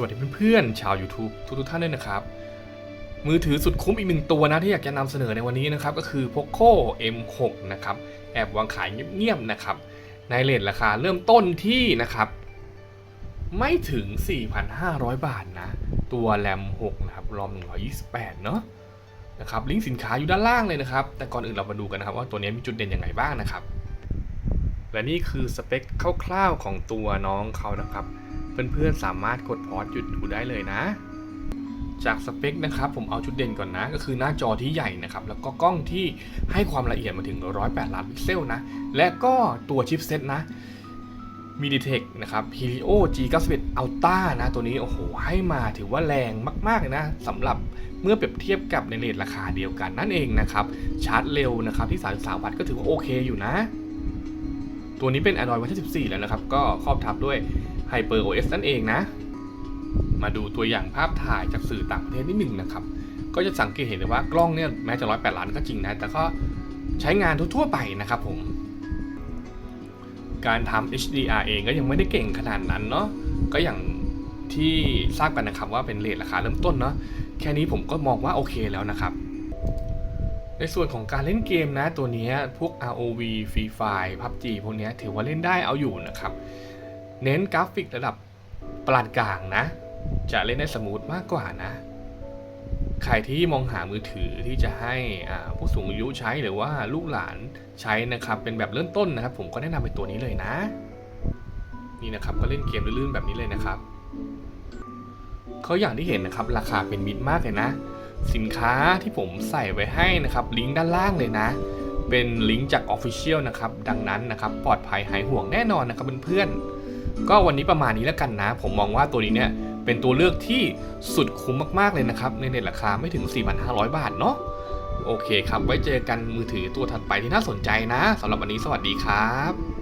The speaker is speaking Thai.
วัสดีเพื่อนๆชาว YouTube ทุกๆท่านด้วยนะครับ มือถือสุดคุ้มอีกหนึ่งตัวนะที่อยากจะนำเสนอในวันนี้นะครับ ก็คือ Poco M6 นะครับ แอบวางขายเงียบๆนะครับ ในเลทราคาเริ่มต้นที่นะครับ ไม่ถึง 4,500 บาทนะ ตัวแรม6นะครับรอม128 เนาะนะครับลิงก์สินค้าอยู่ด้านล่างเลยนะครับ แต่ก่อนอื่นเรามาดูกันนะครับ ว่าตัวนี้มีจุดเด่นอยังไงบ้างนะครับ และนี่คือสเปคคร่าวๆของตัวน้องเขานะครับ เพื่อนๆสามารถกดพอสหยุดดูได้เลยนะ จากสเปคนะครับผมเอาจุดเด่นก่อนนะ ก็คือหน้าจอที่ใหญ่นะครับ แล้วก็กล้องที่ให้ความละเอียดมาถึง 108 ล้านพิกเซลนะ และก็ตัวชิปเซตนะ MediaTek นะครับ Helio G91 Ultra นะตัวนี้โอ้โหให้มาถือว่าแรงมากๆนะสำหรับเมื่อเปรียบเทียบกับในเรทราคาเดียวกันนั่นเองนะครับ ชาร์จเร็วนะครับที่ 33 วัตต์ก็ถือว่าโอเคอยู่นะ ตัวนี้เป็น Android เวอร์ชัน14 แล้วนะครับ ก็ครอบทับด้วย Hyper OS นั่นเองนะ มาดูตัวอย่างภาพถ่ายจากสื่อต่างประเทศนิดหนึ่งนะครับ ก็จะสังเกตเห็นเลยว่ากล้องเนี่ยแม้จะ108ล้านก็จริงนะ แต่ก็ใช้งานทั่วๆไปนะครับผม การทำ HDR เองก็ยังไม่ได้เก่งขนาดนั้นเนาะ ก็อย่างที่ทราบกันนะครับว่าเป็นเรทราคาเริ่มต้นเนาะ แค่นี้ผมก็มองว่าโอเคแล้วนะครับในส่วนของการเล่นเกมนะตัวนี้พวก ROV Free Fire PUBG พวกนี้ถือว่าเล่นได้เอาอยู่นะครับ เน้นกราฟิกระดับปานกลางนะ จะเล่นได้สมูทมากกว่านะ ใครที่มองหามือถือที่จะให้ผู้สูงอายุใช้หรือว่าลูกหลานใช้นะครับ เป็นแบบเริ่มต้นนะครับ ผมก็แนะนำเป็นตัวนี้เลยนะ นี่นะครับก็เล่นเกมลื่นๆแบบนี้เลยนะครับเขาอย่างที่เห็นนะครับ ราคาเป็นมิตรมากเลยนะ สินค้าที่ผมใส่ไว้ให้นะครับ ลิงก์ด้านล่างเลยนะ เป็นลิงก์จาก Official นะครับ ดังนั้นนะครับ ปลอดภัยหายห่วงแน่นอนนะครับเพื่อนๆ ก็วันนี้ประมาณนี้แล้วกันนะ ผมมองว่าตัวนี้เนี่ยเป็นตัวเลือกที่สุดคุ้มมากๆเลยนะครับ ในเน็ตราคาไม่ถึง 4,500 บาทเนาะโอเคครับ ไว้เจอกันมือถือตัวถัดไปที่น่าสนใจนะสำหรับวันนี้สวัสดีครับ